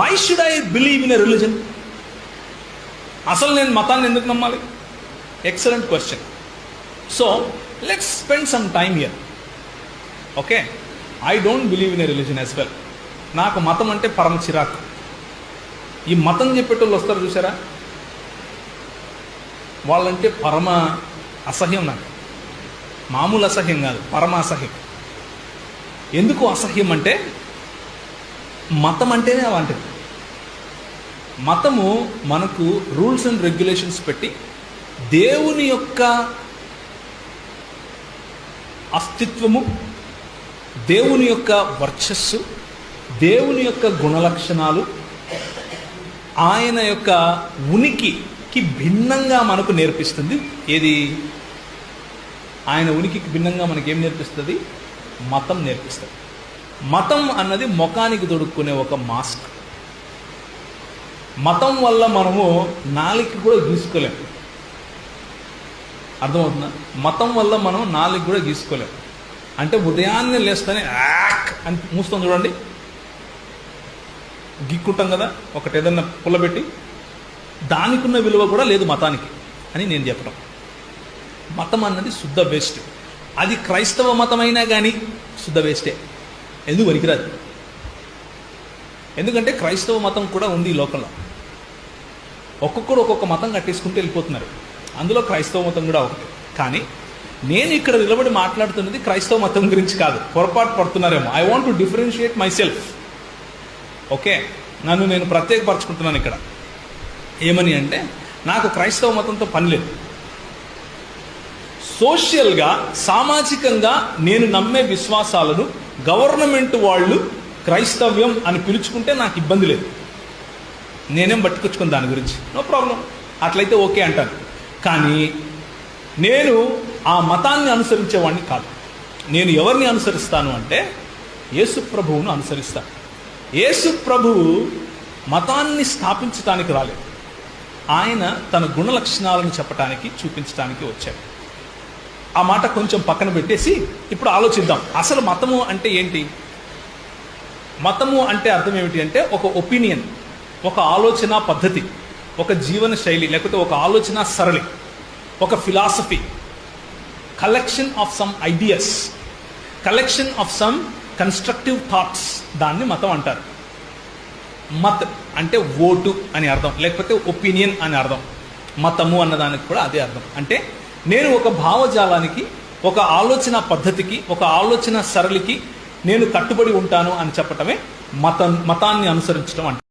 Why should I believe in a religion అసలు నేను మతాన్ని ఎందుకు నమ్మాలి? Excellent question so let's spend some time here okay I don't believe in a religion as well నాకు మతం అంటే పరమ చిరాకు. ఈ మతం చెప్పేటోళ్ళు వస్తారు చూసారా? వాళ్ళంటే పరమ అసహ్యం నాకు. మామూలు అసహ్యం కాదు పరమ అసహ్యం. ఎందుకు అసహ్యం అంటే? మతం అంటేనే అలాంటిది. మతము మనకు రూల్స్ అండ్ రెగ్యులేషన్స్ పెట్టి దేవుని యొక్క అస్తిత్వము దేవుని యొక్క వర్చస్సు దేవుని యొక్క గుణలక్షణాలు ఆయన యొక్క ఉనికికి భిన్నంగా మనకు నేర్పిస్తుంది. ఏది? ఆయన ఉనికికి భిన్నంగా మనకి ఏం నేర్పిస్తుంది? మతం నేర్పిస్తుంది. మతం అన్నది ముఖానికి తొడుక్కునే ఒక మాస్క్. మతం వల్ల మనము నాలికి కూడా గీసుకోలేం. అర్థమవుతుందా? మతం వల్ల మనం నాలుగు కూడా గీసుకోలేం. అంటే ఉదయాన్నే లేస్తేనే యాక్ అని మూస్తాం చూడండి. గిక్కుంటాం కదా ఒకటి ఏదన్నా పుల్లబెట్టి దానికి ఉన్న విలువ కూడా లేదు మతానికి అని నేను చెప్పడం మతం అన్నది శుద్ధ వేస్ట్. అది క్రైస్తవ మతమైనా కానీ శుద్ధ వేస్టే. ఎందుకు వరికిరాదు? ఎందుకంటే క్రైస్తవ మతం కూడా ఉంది ఈ లోకంలో. ఒక్కొక్కరు ఒక్కొక్క మతం కట్టేసుకుంటూ వెళ్ళిపోతున్నారు. అందులో క్రైస్తవ మతం కూడా ఒకటి. కానీ నేను ఇక్కడ నిలబడి మాట్లాడుతున్నది క్రైస్తవ మతం గురించి కాదు. పొరపాటు పడుతున్నారేమో. I want to differentiate myself okay నన్ను నేను ప్రత్యేకపరచుకుంటున్నాను ఇక్కడ. ఏమని అంటే నాకు క్రైస్తవ మతంతో పని లేదు. సోషల్గా సామాజికంగా నేను నమ్మే విశ్వాసాలను గవర్నమెంట్ వాళ్ళు క్రైస్తవ్యం అని పిలుచుకుంటే నాకు ఇబ్బంది లేదు. నేనేం పట్టుకొచ్చుకుని దాని గురించి. నో ప్రాబ్లం అట్లయితే ఓకే అంటాను కానీ నేను ఆ మతాన్ని అనుసరించేవాడిని కాదు. నేను ఎవరిని అనుసరిస్తాను అంటే యేసు ప్రభువును అనుసరిస్తాను యేసు ప్రభువు మతాన్ని స్థాపించటానికి రాలేదు. ఆయన తన గుణ లక్షణాలను చెప్పటానికి చూపించడానికి వచ్చాడు. ఆ మాట కొంచెం పక్కన పెట్టేసి ఇప్పుడు ఆలోచిద్దాం. అసలు మతము అంటే ఏంటి? మతము అంటే అర్థం ఏమిటి అంటే ఒక ఒపీనియన్ ఒక ఆలోచన పద్ధతి ఒక జీవన శైలి లేకపోతే ఒక ఆలోచన సరళి ఒక philosophy collection of some ideas collection of some constructive thoughts దాన్ని మతం అంటారు. మత్ అంటే ఓటు అని అర్థం లేకపోతే ఒపీనియన్ అని అర్థం మతము అన్నదానికి కూడా అదే అర్థం. అంటే నేను ఒక భావజాలానికి ఒక ఆలోచన పద్ధతికి ఒక ఆలోచన సరళికి నేను కట్టుబడి ఉంటాను అని చెప్పటమే మతం మతాన్ని అనుసరించడం అంటే.